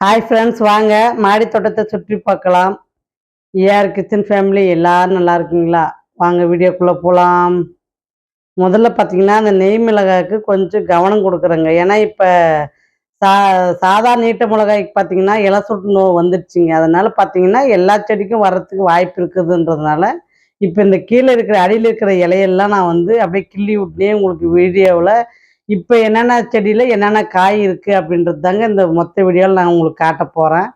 Hi friends வாங்க. மாடி தோட்டத்தை சுற்றி பார்க்கலாம். ஏஆர் கிச்சன் ஃபேமிலி எல்லாரும் நல்லா இருக்கீங்களா? வாங்க வீடியோக்குள்ளே போகலாம் முதல்ல பார்த்தீங்கன்னா அந்த நெய் மிளகாய்க்கு கொஞ்சம் கவனம் கொடுக்குறேங்க. ஏன்னா இப்போ சா சாதா நீட்ட மிளகாய்க்கு பார்த்தீங்கன்னா இலை சுட்டு நோய் வந்துடுச்சிங்க. அதனால் பார்த்தீங்கன்னா எல்லா செடிக்கும் வர்றதுக்கு வாய்ப்பு இருக்குதுன்றதுனால இப்போ இந்த கீழே இருக்கிற அடியில் இருக்கிற இலையெல்லாம் நான் வந்து அப்படியே கிள்ளி விட்டுனே உங்களுக்கு வீடியோவில் இப்போ என்னென்ன செடியில் என்னென்ன காய் இருக்குது அப்படின்றது தாங்க இந்த மொத்த வீடியோவில் நான் உங்களுக்கு காட்ட போகிறேன்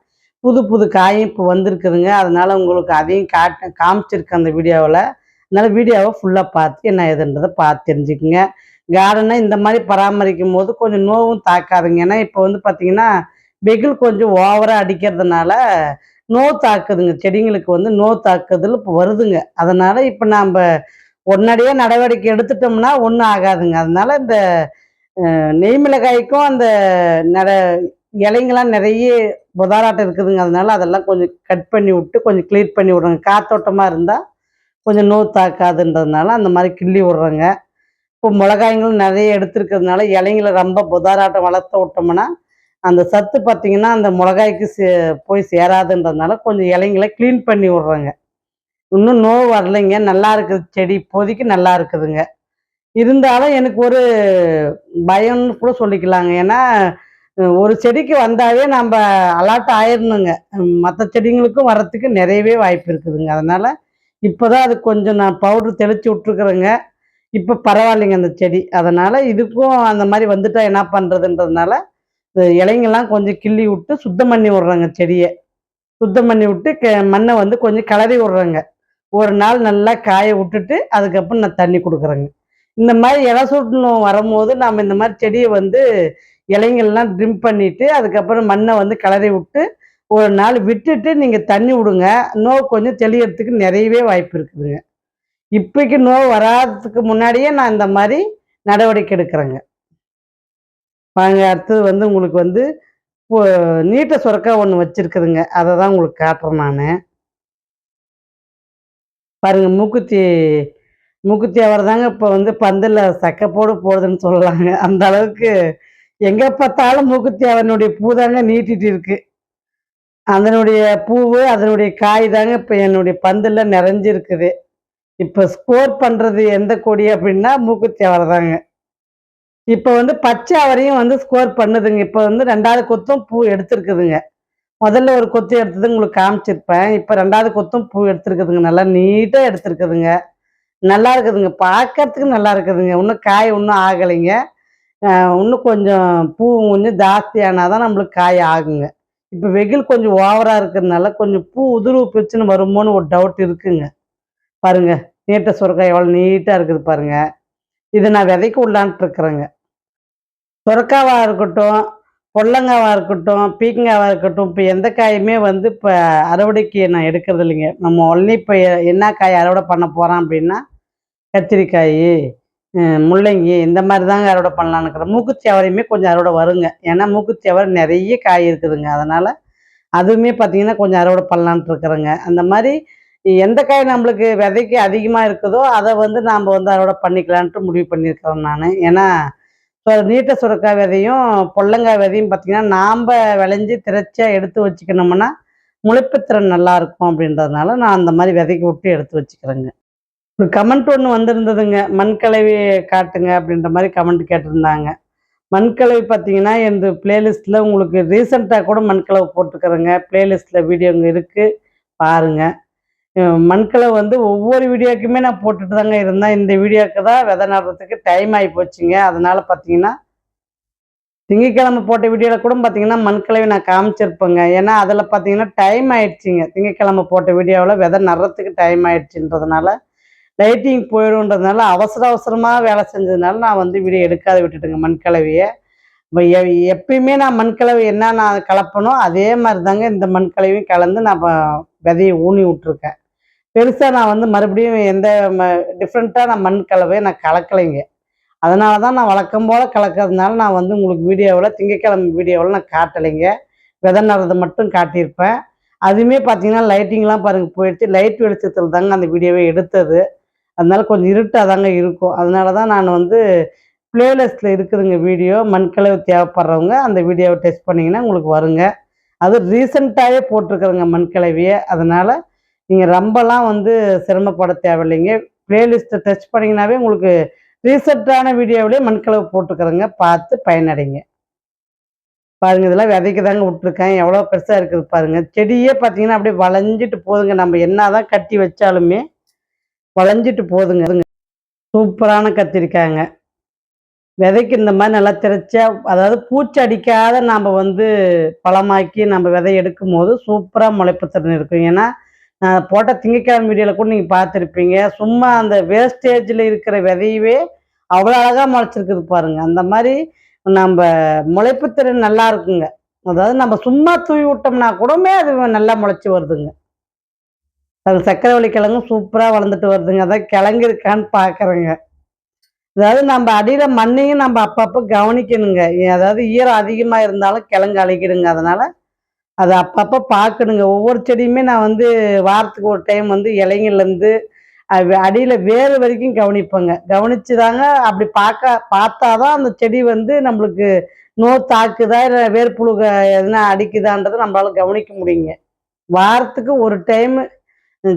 புது புது காயும் இப்போ வந்திருக்குதுங்க. அதனால் உங்களுக்கு அதையும் காட்ட காமிச்சிருக்கேன் அந்த வீடியோவில். அதனால் வீடியோவை ஃபுல்லாக பார்த்து என்ன ஏதுன்றதை பார்த்து தெரிஞ்சுக்குங்க. கார்டனை இந்த மாதிரி பராமரிக்கும் போது கொஞ்சம் நோவும் தாக்காதுங்க. ஏன்னா இப்போ வந்து பார்த்தீங்கன்னா வெயில் கொஞ்சம் ஓவராக அடிக்கிறதுனால நோ தாக்குதுங்க. செடிங்களுக்கு வந்து நோ தாக்குதல் இப்போ வருதுங்க. அதனால் இப்போ நாம் உடனடியே நடவடிக்கை எடுத்துட்டோம்னா ஒன்றும் ஆகாதுங்க. அதனால இந்த நெய்மிளகாய்க்கும் நெய் மிளகாய்க்கும் அந்த நட இலைங்கெல்லாம் நிறைய புதாராட்டம் இருக்குதுங்க. அதனால அதெல்லாம் கொஞ்சம் கட் பண்ணி விட்டு கொஞ்சம் க்ளீன் பண்ணி விட்றோங்க காத்தோட்டமாக இருந்தால் கொஞ்சம் நோ தாக்காதுன்றதுனால அந்த மாதிரி கிள்ளி விட்றோங்க. இப்போ மிளகாய்ங்களும் நிறைய எடுத்துருக்கிறதுனால இலைங்களை ரொம்ப புதாராட்டம் வளர்த்து விட்டோம்னா அந்த சத்து பார்த்தீங்கன்னா அந்த மிளகாய்க்கு சே போய் சேராதுன்றதுனால கொஞ்சம் இலைங்களை க்ளீன் பண்ணி விட்றோங்க. இன்னும் நோய் வரலைங்க. நல்லா இருக்குது செடி. இப்போதைக்கு நல்லா இருக்குதுங்க. இருந்தாலும் எனக்கு ஒரு பயம்னு கூட சொல்லிக்கலாங்க. ஏன்னா ஒரு செடிக்கு வந்தாவே நம்ம அலாட் ஆயிடணுங்க மற்ற செடிங்களுக்கும் வர்றதுக்கு நிறையவே வாய்ப்பு இருக்குதுங்க. அதனால இப்போதான் அது கொஞ்சம் நான் பவுட்ரு தெளித்து விட்ருக்குறேங்க இப்போ பரவாயில்லைங்க அந்த செடி. அதனால் இதுக்கும் அந்த மாதிரி வந்துட்டா என்ன பண்ணுறதுன்றதுனால இந்த இலைங்கெல்லாம் கொஞ்சம் கிள்ளி விட்டு சுத்தம் பண்ணி விட்றேங்க செடியை. சுத்தம் பண்ணி விட்டு க- மண்ணை வந்து கொஞ்சம் கிளறி விட்றேங்க. ஒரு நாள் நல்லா காய விட்டுட்டு அதுக்கப்புறம் நான் தண்ணி கொடுக்குறேங்க. இந்த மாதிரி இலை சுட்டணும் வரும்போது நாம் இந்த மாதிரி செடியை வந்து இலைங்கள்லாம் ட்ரிம் பண்ணிவிட்டு அதுக்கப்புறம் மண்ணை வந்து கிளறி விட்டு ஒரு நாள் விட்டுட்டு நீங்கள் தண்ணி விடுங்க. நோய் கொஞ்சம் தெளியறதுக்கு நிறையவே வாய்ப்பு இருக்குதுங்க. இப்போக்கு நோய் வராததுக்கு முன்னாடியே நான் இந்த மாதிரி நடவடிக்கை எடுக்கிறேங்க. வாங்க அடுத்தது வந்து உங்களுக்கு வந்து இப்போ நீட்ட சுரக்கா ஒன்று வச்சுருக்குதுங்க. அதை தான் உங்களுக்கு காட்டுறேன் நான். பாருங்கள் மூக்குத்தி மூக்குத்தி அவர் தாங்க இப்போ வந்து பந்தில் சக்கப்போடு போடுதுன்னு சொல்லலாங்க அந்த அளவுக்கு எங்கே பார்த்தாலும் மூக்குத்தி அவனுடைய பூ தாங்க நீட்டிட்டு இருக்கு. அதனுடைய பூவு அதனுடைய காய் தாங்க இப்போ என்னுடைய பந்தில் நிறைஞ்சிருக்குது. இப்போ ஸ்கோர் பண்ணுறது எந்த கொடி அப்படின்னா மூக்குத்தி அவரை தாங்க. இப்போ வந்து பச்சை அவரையும் வந்து ஸ்கோர் பண்ணுதுங்க. இப்போ வந்து ரெண்டாவது கொத்தும் பூ எடுத்துருக்குதுங்க. முதல்ல ஒரு கொத்து எடுத்தது உங்களுக்கு காமிச்சிருப்பேன். இப்போ ரெண்டாவது கொத்தும் பூ எடுத்திருக்குதுங்க. நல்லா நீட்டாக எடுத்துருக்குதுங்க. நல்லா இருக்குதுங்க. பார்க்கறதுக்கு நல்லா இருக்குதுங்க. இன்னும் காய் இன்னும் ஆகலைங்க. இன்னும் கொஞ்சம் பூ கொஞ்சம் ஜாஸ்தியானால் தான் நம்மளுக்கு காய் ஆகுங்க. இப்போ வெயில் கொஞ்சம் ஓவராக இருக்கிறதுனால கொஞ்சம் பூ உதிர்வு பிரச்சனை வருமோன்னு ஒரு டவுட் இருக்குங்க. பாருங்க. நீட்ட சுரக்காய் எவ்வளோ நீட்டாக இருக்குது பாருங்க. இதை நான் விதைக்கு விடலான்ட்டு இருக்கிறேங்க. சுரக்காவாக இருக்கட்டும் பொள்ளங்காவாக இருக்கட்டும் பீக்கங்காவாக இருக்கட்டும் இப்போ எந்த காயுமே வந்து இப்போ அறுவடைக்கு நான் எடுக்கிறது இல்லைங்க. நம்ம ஒன்லி இப்போ என்ன காய் அறுவடை பண்ண போகிறோம் அப்படின்னா கத்திரிக்காய் முள்ளங்கி இந்த மாதிரி தாங்க அறுவடை பண்ணலான்னு இருக்கிறேன் மூக்குத்தி அவரையுமே கொஞ்சம் அறுவடை வருங்க. ஏன்னா மூக்குத்தி அவரை நிறைய காய் இருக்குதுங்க. அதனால் அதுவுமே பார்த்தீங்கன்னா கொஞ்சம் அறுவடை பண்ணலான்ட்டு இருக்கிறேங்க. அந்த மாதிரி எந்த காய் நம்மளுக்கு விதைக்கு அதிகமாக இருக்குதோ அதை வந்து நாம் வந்து அறுவடை பண்ணிக்கலான்ட்டு முடிவு பண்ணியிருக்கிறேன் நான். ஏன்னா இப்போ நீட்ட சுரக்காய் விதையும் பொள்ளங்காய் விதையும் பார்த்தீங்கன்னா நாம் விளைஞ்சி திரைச்சியாக எடுத்து வச்சுக்கணும்னா முளைப்புத்திறன் நல்லா இருக்கும் அப்படின்றதுனால நான் அந்த மாதிரி விதைக்கு விட்டு எடுத்து வச்சுக்கிறேங்க. ஒரு கமெண்ட் ஒன்று வந்திருந்ததுங்க. மண்கலவி காட்டுங்க அப்படின்ற மாதிரி கமெண்ட் கேட்டிருந்தாங்க. மண்கலவி பார்த்தீங்கன்னா இந்த பிளேலிஸ்ட்டில் உங்களுக்கு ரீசெண்டாக கூட மண்கலவை போட்டுக்கிறேங்க பிளேலிஸ்ட்டில் வீடியோங்க இருக்குது பாருங்கள் மண்களை வந்து ஒவ்வொரு வீடியோக்குமே நான் போட்டுட்டு தாங்க இருந்தேன். இந்த வீடியோக்கு தான் விதை நடுறதுக்கு டைம் ஆகி போச்சுங்க. அதனால் பார்த்தீங்கன்னா திங்கக்கிழமை போட்ட வீடியோவில் கூட பார்த்தீங்கன்னா மண்கலவை நான் காமிச்சிருப்பேங்க. ஏன்னா அதில் பார்த்தீங்கன்னா டைம் ஆயிடுச்சுங்க. திங்கக்கிழமை போட்ட வீடியோவில் விதை நடுறதுக்கு டைம் ஆயிடுச்சுன்றதுனால லைட்டிங் போயிடும்ன்றதுனால அவசர அவசரமாக வேலை செஞ்சதுனால நான் வந்து வீடியோ எடுக்காத விட்டுட்டுங்க மண்கலவையை. எ- எப்பயுமே நான் மண்கலவை என்ன நான் கலப்பனோ அதே மாதிரி தாங்க இந்த மண்கலவையும் கலந்து நான் விதையை ஊனி விட்ருக்கேன் பெருசாக நான் வந்து மறுபடியும் எந்த டிஃப்ரெண்ட்டாக நான் மண் கலவையை நான் கலக்கலைங்க. அதனால தான் நான் வழக்கம் போல் கலக்கிறதுனால நான் வந்து உங்களுக்கு வீடியோவில் திங்கக்கிழமை வீடியோவில் நான் காட்டலைங்க. விதை நடுறது மட்டும் காட்டியிருப்பேன். அதுவுமே பார்த்தீங்கன்னா லைட்டிங்லாம் பாருங்கள் போயிடுச்சு. லைட் வெளிச்சத்தில் தாங்க அந்த வீடியோவை எடுத்தது. அதனால கொஞ்சம் இருட்டாக தாங்க இருக்கும். அதனால தான் நான் வந்து பிளேலிஸ்ட்டில் இருக்குதுங்க வீடியோ. மண்கலவை தேவைப்படுறவங்க அந்த வீடியோவை டெஸ்ட் பண்ணிங்கன்னா உங்களுக்கு வருங்க. அது ரீசண்டாகவே போட்டிருக்கிறேங்க மண்கிழவியை அதனால் நீங்கள் ரொம்பலாம் வந்து சிரமப்பட தேவையில்லைங்க. பிளேலிஸ்ட்டை டச் பண்ணிங்கனாவே உங்களுக்கு ரீசெண்டான வீடியோவிலே மண்கலவை போட்டுக்கிறேங்க. பார்த்து பயனடைங்க. பாருங்க இதெல்லாம் விதைக்க தாங்க விட்டுருக்கேன். எவ்வளோ பெருசாக இருக்குது பாருங்க. செடியே பார்த்தீங்கன்னா அப்படியே வளைஞ்சிட்டு போதுங்க நம்ம என்ன தான் கட்டி வச்சாலுமே வளைஞ்சிட்டு போதுங்க சூப்பரான கத்திருக்காங்க விதைக்கு இந்த மாதிரி நல்லா திரைச்சா அதாவது பூச்சி அடிக்காத நாம் வந்து பழமாக்கி நம்ம விதை எடுக்கும் போது சூப்பராக முளைப்பு திறன் இருக்கும். ஏன்னா போட்ட திங்கக்கிழமை வீடியோவில் கூட நீங்கள் பார்த்துருப்பீங்க. சும்மா அந்த வேஸ்டேஜில் இருக்கிற விதையவே அவ்வளோ அழகாக முளைச்சிருக்குது பாருங்க. அந்த மாதிரி நம்ம முளைப்பு திறன் நல்லா இருக்குங்க. அதாவது நம்ம சும்மா தூவி விட்டோம்னா கூடமே அது நல்லா முளைச்சி வருதுங்க. அது சக்கரவள்ளி கிழங்கும் சூப்பராக வளர்ந்துட்டு வருதுங்க. அதான் கிழங்கு இருக்கான்னு பார்க்குறேங்க. அதாவது நம்ம அடியில் மண்ணையும் நம்ம அப்பப்போ கவனிக்கணுங்க. அதாவது ஈரம் அதிகமாக இருந்தாலும் கிழங்கு அழிக்கிடுங்க அதனால் அதை அப்பப்போ பார்க்கணுங்க. ஒவ்வொரு செடியுமே நான் வந்து வாரத்துக்கு ஒரு டைம் வந்து இலைங்கள்லேருந்து அடியில் வேறு வரைக்கும் கவனிப்பேங்க. கவனிச்சு தாங்க அப்படி பார்க்க பார்த்தா தான் அந்த செடி வந்து நம்மளுக்கு நோ தாக்குதா இல்லை வேர்ப்புழு எதுனா அடிக்குதான்றதை நம்மளால கவனிக்க முடியுங்க. வாரத்துக்கு ஒரு டைம்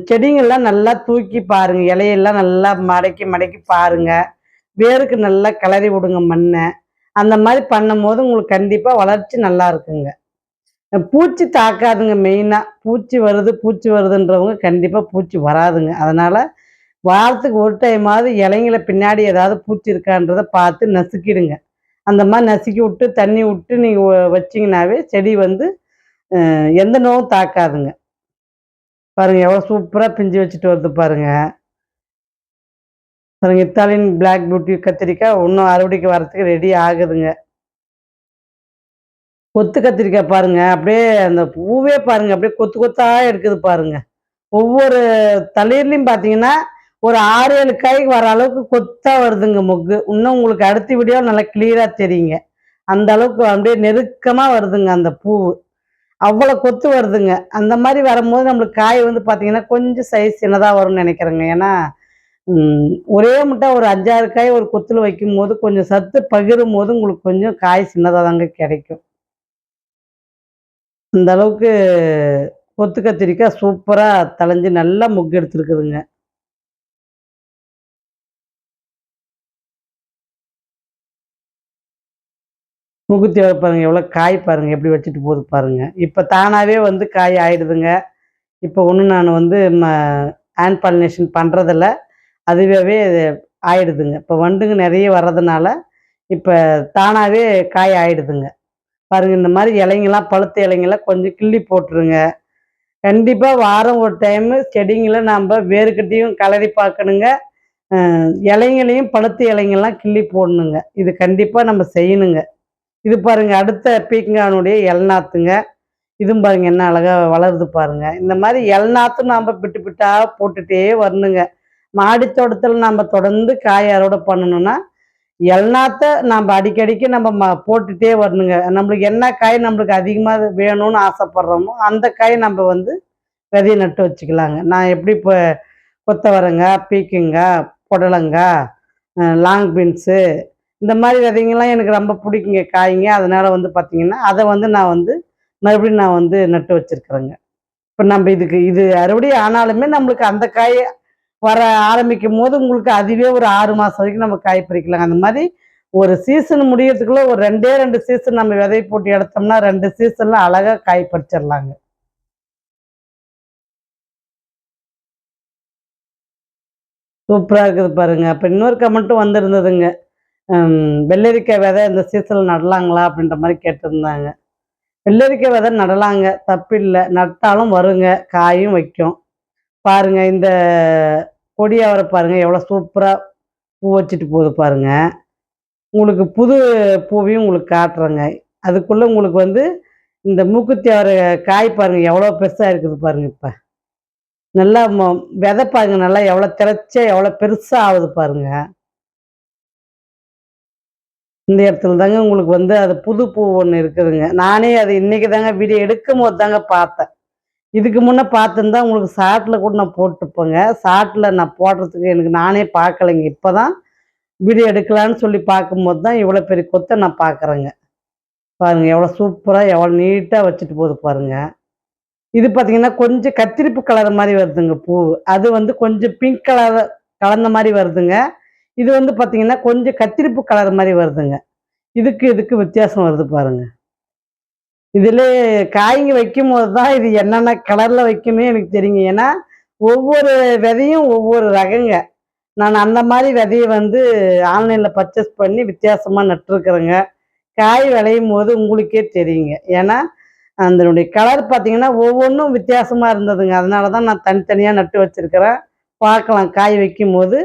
செடிங்கள்லாம் நல்லா தூக்கி பாருங்க. இலையெல்லாம் நல்லா மடக்கி மடக்கி பாருங்க. வேருக்கு நல்லா கிளறி விடுங்க மண்ணை. அந்த மாதிரி பண்ணும்போது உங்களுக்கு கண்டிப்பாக வளர்ச்சி நல்லா இருக்குங்க. பூச்சி தாக்காதுங்க மெயினாக பூச்சி வருது பூச்சி வருதுன்றவங்க கண்டிப்பாக பூச்சி வராதுங்க. அதனால் வாரத்துக்கு ஒரு டைமாவது இலைங்கள பின்னாடி ஏதாவது பூச்சி இருக்கான்றதை பார்த்து நசுக்கிடுங்க. அந்த மாதிரி நசுக்கி விட்டு தண்ணி விட்டு நீங்கள் வச்சிங்கனாவே செடி வந்து எந்த நோவும் தாக்காதுங்க. பாருங்கள் எவ்வளோ சூப்பராக பிஞ்சு வச்சுட்டு வருது பாருங்கள் பாருங்கள் இத்தாலியன் பிளாக் பியூட்டி கத்திரிக்காய் இன்னும் அறுவடைக்கு வரத்துக்கு ரெடி ஆகுதுங்க. கொத்து கத்திரிக்காய் பாருங்க அப்படியே அந்த பூவே பாருங்க அப்படியே கொத்து கொத்தா எடுக்குது பாருங்க. ஒவ்வொரு தளிர்லையும் பார்த்தீங்கன்னா ஒரு ஆறு ஏழு காய்க்கு வர அளவுக்கு கொத்தா வருதுங்க மொக்கு. இன்னும் உங்களுக்கு அடுத்த வீடியோ நல்லா கிளியரா தெரியுங்க. அந்த அளவுக்கு அப்படியே நெருக்கமாக வருதுங்க அந்த பூவு. அவ்வளோ கொத்து வருதுங்க. அந்த மாதிரி வரும்போது நம்மளுக்கு காய் வந்து பார்த்தீங்கன்னா கொஞ்சம் சைஸ் சின்னதாக வரும்னு நினைக்கிறேங்க. ஏன்னா ஒரே முட்டை ஒரு அஞ்சாறு காய் ஒரு கொத்தில் வைக்கும் போது கொஞ்சம் சத்து பகிரும் போது உங்களுக்கு கொஞ்சம் காய் சின்னதாக தாங்க கிடைக்கும். இந்த அளவுக்கு கொத்து கத்திரிக்காய் சூப்பராக தலைஞ்சு நல்லா முக்கு எடுத்துருக்குதுங்க. முகுத்தி பாருங்க எவ்வளோ காய் பாருங்க எப்படி வச்சுட்டு போகுது பாருங்க. இப்போ தானாகவே வந்து காய் ஆயிடுதுங்க. இப்போ ஒன்று நான் வந்து ம ஹேண்ட் பாலினேஷன் பண்ணுறதில்ல அதுவே ஆயிடுதுங்க. இப்போ வண்டுங்க நிறைய வர்றதுனால இப்போ தானாகவே காய் ஆயிடுதுங்க. பாருங்கள் இந்த மாதிரி இலைங்கெல்லாம் பழுத்த இலைங்கெல்லாம் கொஞ்சம் கிள்ளி போட்டுருங்க. கண்டிப்பாக வாரம் ஒரு டைமு செடிங்களை நம்ம வேறுக்கிட்டையும் கலரி பார்க்கணுங்க. இலைங்களையும் பழுத்த இலைங்கெல்லாம் கிள்ளி போடணுங்க. இது கண்டிப்பாக நம்ம செய்யணுங்க. இது பாருங்க அடுத்த பீக்கங்கானுடைய எல்நாத்துங்க இதுவும் பாருங்க என்ன அழகாக வளருது பாருங்க. இந்த மாதிரி எல்நாத்தும் நாம் பிட்டு பிட்டாக போட்டுகிட்டே வரணுங்க. மாடி தோட்டத்தில் நம்ம தொடர்ந்து காய் அறுவடை பண்ணணும்னா எல்லாத்த நம்ம அடிக்கடிக்கு நம்ம ம போட்டுகிட்டே வரணுங்க. நம்மளுக்கு என்ன காய் நம்மளுக்கு அதிகமாக வேணும்னு ஆசைப்படுறோமோ அந்த காய் நம்ம வந்து விதையை நட்டு வச்சுக்கலாங்க. நான் எப்படி இப்போ கொத்தவரங்காய் பீக்கங்காய் புடலங்காய் லாங் பீன்ஸு இந்த மாதிரி விதைங்கெல்லாம் எனக்கு ரொம்ப பிடிக்குங்க காய்ங்க. அதனால் வந்து பார்த்திங்கன்னா அதை வந்து நான் வந்து மறுபடியும் நான் வந்து நட்டு வச்சுருக்குறேங்க. இப்போ நம்ம இதுக்கு இது அறுவடை ஆனாலுமே நம்மளுக்கு அந்த காயை வர ஆரம்பிக்கும் போது உங்களுக்கு அதுவே ஒரு ஆறு மாதம் வரைக்கும் நம்ம காய் பறிக்கலாம் அந்த மாதிரி ஒரு சீசன் முடியறதுக்குள்ள ஒரு ரெண்டே ரெண்டு சீசன் நம்ம விதை போட்டு எடுத்தோம்னா ரெண்டு சீசன்ல அழகாக காய் பறிச்சிடலாங்க. சூப்பராக இருக்குது பாருங்க. அப்போ இன்னொரு கமெண்ட்டும் வந்திருந்ததுங்க. வெள்ளரிக்காய் விதை இந்த சீசனில் நடலாங்களா அப்படின்ற மாதிரி கேட்டிருந்தாங்க. வெள்ளரிக்காய் விதை நடலாங்க. தப்பில்லை. நட்டாலும் வருங்க. காயும் வைக்கும். பாருங்க இந்த கொடியாவரை பாருங்கள் எவ்வளோ சூப்பராக பூ வச்சுட்டு போகுது பாருங்கள் உங்களுக்கு புது பூவையும் உங்களுக்கு காட்டுறேங்க. அதுக்குள்ளே உங்களுக்கு வந்து இந்த மூக்குத்தி அவரை காய் பாருங்கள் எவ்வளோ பெருசாக இருக்குது பாருங்கள் இப்போ. நல்லா விதை பாருங்க. நல்லா எவ்வளோ திரைச்சா எவ்வளோ பெருசாக ஆகுது பாருங்க. இந்த இடத்துல தாங்க உங்களுக்கு வந்து அது புது பூ ஒன்று இருக்குதுங்க. நானே அது இன்னைக்கு தாங்க வீடியோ எடுக்கும் போது தாங்க பார்த்தேன். இதுக்கு முன்னே பார்த்துருந்தா உங்களுக்கு ஷார்ட்டில் கூட நான் போட்டுப்பேங்க. ஷார்ட்டில் நான் போடுறதுக்கு எனக்கு நானே பார்க்கலைங்க. இப்போ தான் வீடியோ எடுக்கலான்னு சொல்லி பார்க்கும்போது தான் இவ்வளோ பெரிய கொத்தை நான் பார்க்குறேங்க. பாருங்கள் எவ்வளோ சூப்பராக எவ்வளோ நீட்டாக வச்சுட்டு போகுது பாருங்கள் இது பார்த்தீங்கன்னா கொஞ்சம் கத்திரிப்பு கலர் மாதிரி வருதுங்க பூ. அது வந்து கொஞ்சம் பிங்க் கலர் கலந்த மாதிரி வருதுங்க. இது வந்து பார்த்தீங்கன்னா கொஞ்சம் கத்திரிப்பு கலர் மாதிரி வருதுங்க. இதுக்கு இதுக்கு வித்தியாசம் வருது பாருங்க. இதில் காய்ங்க வைக்கும் போது தான் இது என்னென்ன கலரில் வைக்கணும்னு எனக்கு தெரியுங்க. ஏன்னா ஒவ்வொரு விதையும் ஒவ்வொரு ரகங்க. நான் அந்த மாதிரி விதையை வந்து ஆன்லைனில் பர்ச்சேஸ் பண்ணி வித்தியாசமாக நட்டுருக்குறேங்க. காய் விளையும் போது உங்களுக்கே தெரியுங்க. ஏன்னா அதனுடைய கலர் பார்த்தீங்கன்னா ஒவ்வொன்றும் வித்தியாசமாக இருந்ததுங்க. அதனால தான் நான் தனித்தனியாக நட்டு வச்சுருக்கிறேன். பார்க்கலாம். காய் வைக்கும் போது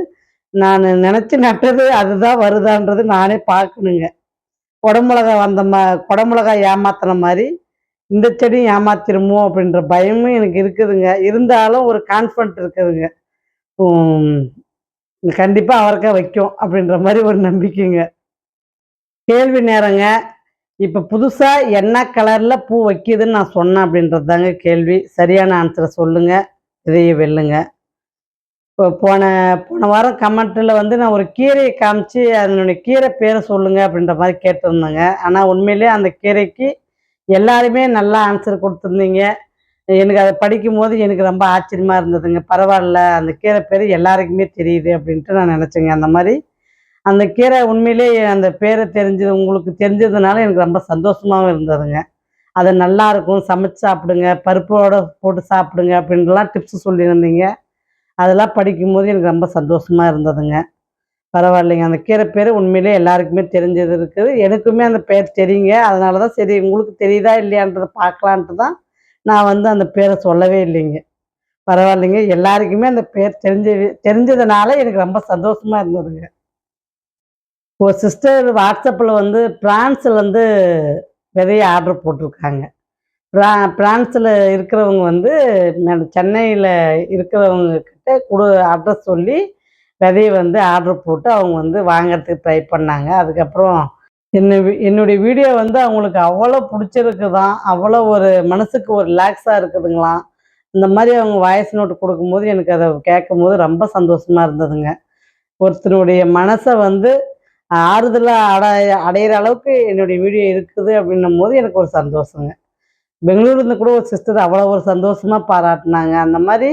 நான் நினச்சி நட்டது அதுதான் வருதான்றது நானே பார்க்கணுங்க. குடமிளகா வந்த மா குடமிளகா ஏமாத்தின மாதிரி இந்த செடியும் ஏமாத்திருமோ அப்படின்ற பயமும் எனக்கு இருக்குதுங்க. இருந்தாலும் ஒரு கான்ஃபிடன்ட் இருக்குதுங்க. கண்டிப்பாக அவருக்கா வைக்கும் அப்படின்ற மாதிரி ஒரு நம்பிக்கைங்க. கேள்வி நேரங்க. இப்போ புதுசாக என்ன கலரில் பூ வைக்கிதுன்னு நான் சொன்னேன் அப்படின்றது தாங்க கேள்வி. சரியான ஆன்சரை சொல்லுங்கள் இதையே வெல்லுங்கள் போன போன வாரம் கமெண்ட்டில் வந்து நான் ஒரு கீரையை காமிச்சு அதனுடைய கீரை பேரை சொல்லுங்கள் அப்படின்ற மாதிரி கேட்டிருந்தேங்க. ஆனால் உண்மையிலேயே அந்த கீரைக்கு எல்லாருமே நல்லா ஆன்சர் கொடுத்துருந்தீங்க. எனக்கு அதை படிக்கும் போது எனக்கு ரொம்ப ஆச்சரியமாக இருந்ததுங்க. பரவாயில்ல அந்த கீரை பேர் எல்லாருக்குமே தெரியுது அப்படின்ட்டு நான் நினச்சேங்க. அந்த மாதிரி அந்த கீரை உண்மையிலேயே அந்த பேரை தெரிஞ்சது உங்களுக்கு தெரிஞ்சதுனால எனக்கு ரொம்ப சந்தோஷமாகவும் இருந்ததுங்க. அது நல்லா இருக்கும் சமைச்சு சாப்பிடுங்க பருப்போட போட்டு சாப்பிடுங்க அப்படின்லாம் டிப்ஸ் சொல்லியிருந்தீங்க. அதெல்லாம் படிக்கும்போது எனக்கு ரொம்ப சந்தோஷமா இருந்ததுங்க. பரவாயில்லைங்க. அந்த கீரை பேர் உண்மையிலே எல்லாருக்குமே தெரிஞ்சது இருக்குது. எனக்குமே அந்த பேர் தெரியுங்க. அதனால தான் சரி உங்களுக்கு தெரியுதா இல்லையான்றதை பார்க்கலான்ட்டு தான் நான் வந்து அந்த பேரை சொல்லவே இல்லைங்க. பரவாயில்லைங்க. எல்லாருக்குமே அந்த பேர் தெரிஞ்ச தெரிஞ்சதுனால எனக்கு ரொம்ப சந்தோஷமா இருந்ததுங்க. ஒரு சிஸ்டர் வாட்ஸ்அப்பில் வந்து பிரான்ஸில் வந்து விதைய ஆர்டர் போட்டிருக்காங்க. பிரா பிரான்ஸில் இருக்கிறவங்க வந்து சென்னையில் இருக்கிறவங்க கிட்ட கொடு அட்ரஸ் சொல்லி விதையை வந்து ஆர்டர் போட்டு அவங்க வந்து வாங்கிறதுக்கு ட்ரை பண்ணாங்க. அதுக்கப்புறம் என்ன என்னுடைய வீடியோ வந்து அவங்களுக்கு அவ்வளோ பிடிச்சிருக்கு தான் அவ்வளோ ஒரு மனசுக்கு ஒரு ரிலாக்ஸாக இருக்குதுங்களாம். இந்த மாதிரி அவங்க வாய்ஸ் நோட்டு கொடுக்கும்போது எனக்கு அதை கேட்கும்போது ரொம்ப சந்தோஷமாக இருந்ததுங்க. ஒருத்தனுடைய மனசை வந்து ஆறுதலாக அடைய அடையிற அளவுக்கு என்னுடைய வீடியோ இருக்குது அப்படின்னும் போது எனக்கு ஒரு சந்தோஷங்க. பெங்களூர்லேருந்து கூட ஒரு சிஸ்டர் அவ்வளோ ஒரு சந்தோஷமாக பாராட்டினாங்க. அந்த மாதிரி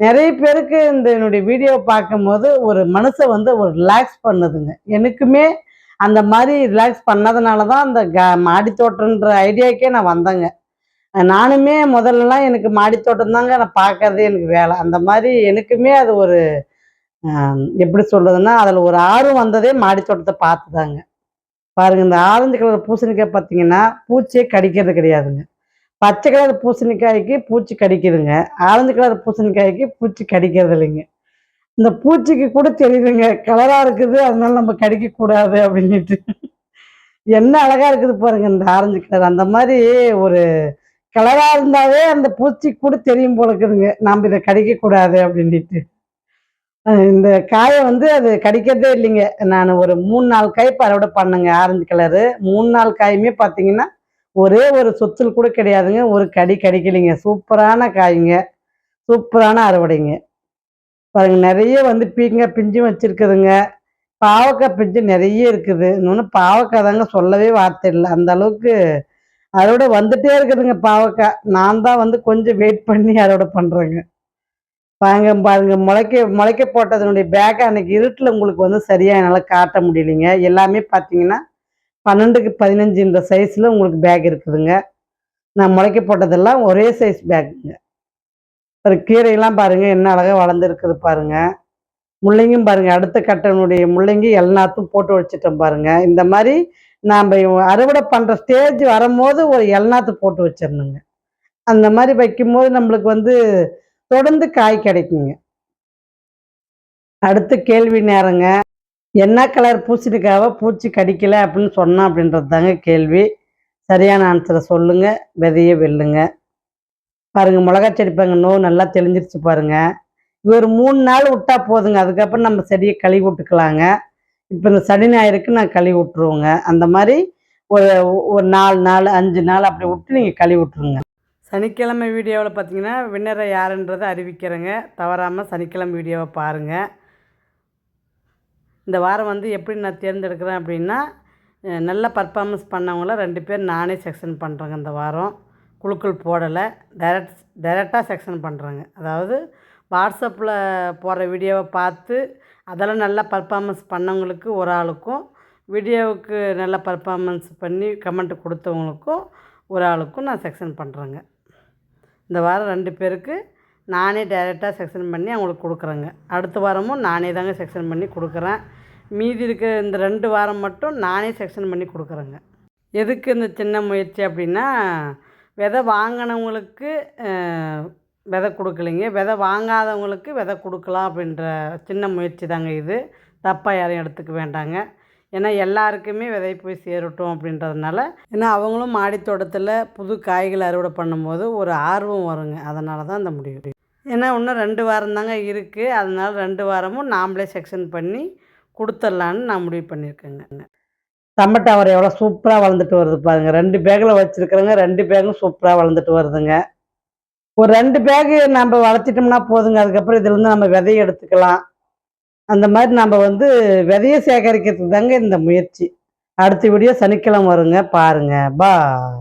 நிறைய பேருக்கு இந்த என்னுடைய வீடியோ பார்க்கும்போது ஒரு மனசை வந்து ஒரு ரிலாக்ஸ் பண்ணுதுங்க. எனக்குமே அந்த மாதிரி ரிலாக்ஸ் பண்ணதுனால தான் அந்த க மாடி தோட்டம்ன்ற ஐடியாக்கே நான் வந்தேங்க. நானுமே முதல்லலாம் எனக்கு மாடி தோட்டம் தாங்க நான் பார்க்கறதே எனக்கு வேலை. அந்த மாதிரி எனக்குமே அது ஒரு எப்படி சொல்கிறதுன்னா அதில் ஒரு ஆர்வம் வந்ததே மாடி தோட்டத்தை பார்த்து தாங்க பாருங்கள் இந்த ஆரஞ்சு கலர் பூசணிக்காய் பார்த்தீங்கன்னா பூச்சியே கடிக்கிறது கிடையாதுங்க. பச்சை கலர் பூசணிக்காய்க்கு பூச்சி கடிக்குதுங்க. ஆரஞ்சு கலர் பூசணிக்காய்க்கு பூச்சி கடிக்கிறது இல்லைங்க இந்த பூச்சிக்கு கூட தெரியுதுங்க. கலராக இருக்குது அதனால நம்ம கடிக்கக்கூடாது அப்படின்ட்டு என்ன அழகாக இருக்குது பாருங்க இந்த ஆரஞ்சு கலர். அந்த மாதிரி ஒரு கலராக இருந்தாவே அந்த பூச்சி கூட தெரியும் போல இருக்குதுங்க. நாம் இதை கடிக்கக்கூடாது அப்படின்ட்டு இந்த காயை வந்து அது கடிக்கிறதே இல்லைங்க. நான் ஒரு மூணு நாலு காய் பரவடை பண்ணேங்க ஆரஞ்சு கலரு. மூணு நாலு காயுமே பார்த்தீங்கன்னா ஒரே ஒரு சொத்தில் கூட கிடையாதுங்க. ஒரு கடி கடிக்கலைங்க. சூப்பரான காய்ங்க. சூப்பரான அறுவடைங்க. பாருங்க நிறைய வந்து பீங்க பிஞ்சும் வச்சுருக்குதுங்க. பாவக்காய் பிஞ்சு நிறைய இருக்குது. இன்னொன்று பாவக்காய் தாங்க சொல்லவே வார்த்தை இல்லை. அந்த அளவுக்கு அறுவடை வந்துட்டே இருக்குதுங்க பாவக்காய். நான் தான் வந்து கொஞ்சம் வெயிட் பண்ணி அறுவடை பண்ணுறேங்க பாருங்க பாருங்க முளைக்க முளைக்க போட்டதனுடைய பேக்கை அன்னைக்கு இருட்டில் உங்களுக்கு வந்து சரியாக என்னால் காட்ட முடியலைங்க. எல்லாமே பார்த்தீங்கன்னா பன்னெண்டுக்கு பதினஞ்சுன்ற சைஸில் உங்களுக்கு பேக் இருக்குதுங்க. நான் முளைக்க போட்டதெல்லாம் ஒரே சைஸ் பேக்குங்க ஒரு கீரையெல்லாம் பாருங்கள் என்ன அழகாக வளர்ந்துருக்குது பாருங்கள் முள்ளங்கியும் பாருங்கள் அடுத்த கட்டனுடைய முள்ளங்கி எல்லாத்தும் போட்டு வச்சுட்டோம் பாருங்கள் இந்த மாதிரி நாம் அறுவடை பண்ணுற ஸ்டேஜ் வரும்போது ஒரு எல்நாத்து போட்டு வச்சிடணுங்க. அந்த மாதிரி வைக்கும்போது நம்மளுக்கு வந்து தொடர்ந்து காய் கிடைக்குங்க. அடுத்த கேள்வி நேரங்க. என்ன கலர் பூசணிக்காவை பூச்சி கடிக்கலை அப்படின்னு சொன்னா அப்படின்றது தாங்க கேள்வி. சரியான ஆன்சரை சொல்லுங்க விதைய வெல்லுங்க. பாருங்க மிளகா செடி பாருங்க நோ நல்லா தெளிஞ்சிருச்சு பாருங்க. ஒரு மூணு நாள் விட்டா போதுங்க. அதுக்கப்புறம் நம்ம செடியை கழுவி விட்டுக்கலாங்க. இப்போ இந்த சனி ஞாயிறுக்கு நான் கழுவி விட்டுருவோங்க. அந்த மாதிரி ஒரு ஒரு நாலு நாள் அஞ்சு நாள் அப்படி விட்டு நீங்கள் கழுவி விட்டுருங்க. சனிக்கிழமை வீடியோவில் பார்த்தீங்கன்னா வின்னரை யாருன்றதை அறிவிக்கிறேங்க. தவறாமல் சனிக்கிழமை வீடியோவை பாருங்கள் இந்த வாரம் வந்து எப்படி நான் தேர்ந்தெடுக்கிறேன் அப்படின்னா நல்ல பர்ஃபார்மன்ஸ் பண்ணவங்கள ரெண்டு பேர் நானே செக்ஷன் பண்ணுறேங்க இந்த வாரம். குழுக்கள் போடலை. டைரக்ட் டைரெக்டாக செக்ஷன் பண்ணுறேங்க அதாவது வாட்ஸ்அப்பில் போடுற வீடியோவை பார்த்து அதெல்லாம் நல்லா பர்ஃபார்மன்ஸ் பண்ணவங்களுக்கு ஒரு ஆளுக்கும் வீடியோவுக்கு நல்ல பர்ஃபார்மன்ஸ் பண்ணி கமெண்ட் கொடுத்தவங்களுக்கும் ஒரு ஆளுக்கும் நான் செக்ஷன் பண்ணுறேங்க இந்த வாரம் ரெண்டு பேருக்கு நானே டைரெக்டாக செக்ஷன் பண்ணி அவங்களுக்கு கொடுக்குறேங்க. அடுத்த வாரமும் நானே தாங்க செக்ஷன் பண்ணி கொடுக்குறேன். மீதி இருக்க இந்த ரெண்டு வாரம் மட்டும் நானே செக்ஷன் பண்ணி கொடுக்குறேங்க. எதுக்கு இந்த சின்ன முயற்சி அப்படின்னா விதை வாங்கினவங்களுக்கு விதை கொடுக்கலைங்க. விதை வாங்காதவங்களுக்கு விதை கொடுக்கலாம் அப்படின்ற சின்ன முயற்சி தாங்க இது. தப்பாக யாரையும் எடுத்துக்க வேண்டாங்க. ஏன்னா எல்லாருக்குமே விதை போய் சேரட்டும் அப்படின்றதுனால ஏன்னா அவங்களும் மாடித்தோட்டத்தில் புது காய்கள் அறுவடை பண்ணும்போது ஒரு ஆர்வம் வருங்க. அதனால தான் அந்த முடிவு. ஏன்னா இன்னும் ரெண்டு வாரம் தாங்க இருக்குது அதனால ரெண்டு வாரமும் நாம்ளே செக்ஷன் பண்ணி கொடுத்துட்லான்னு நான் முடிவு பண்ணியிருக்கேங்க டமட்டா அவரை எவ்வளோ சூப்பராக வளர்ந்துட்டு வருது பாருங்க. ரெண்டு பேக்கில் வச்சுருக்குறேங்க ரெண்டு பேக்கும் சூப்பராக வளர்ந்துட்டு வருதுங்க. ஒரு ரெண்டு பேகு நம்ம வளர்த்திட்டோம்னா போதுங்க. அதுக்கப்புறம் இதுலேருந்து நம்ம விதையை எடுத்துக்கலாம். அந்த மாதிரி நம்ம வந்து விதையை சேகரிக்கிறதுக்கு தாங்க இந்த முயற்சி. அடுத்த வீடியோ சனிக்கிழமை வருங்க. பாருங்க. பாய்.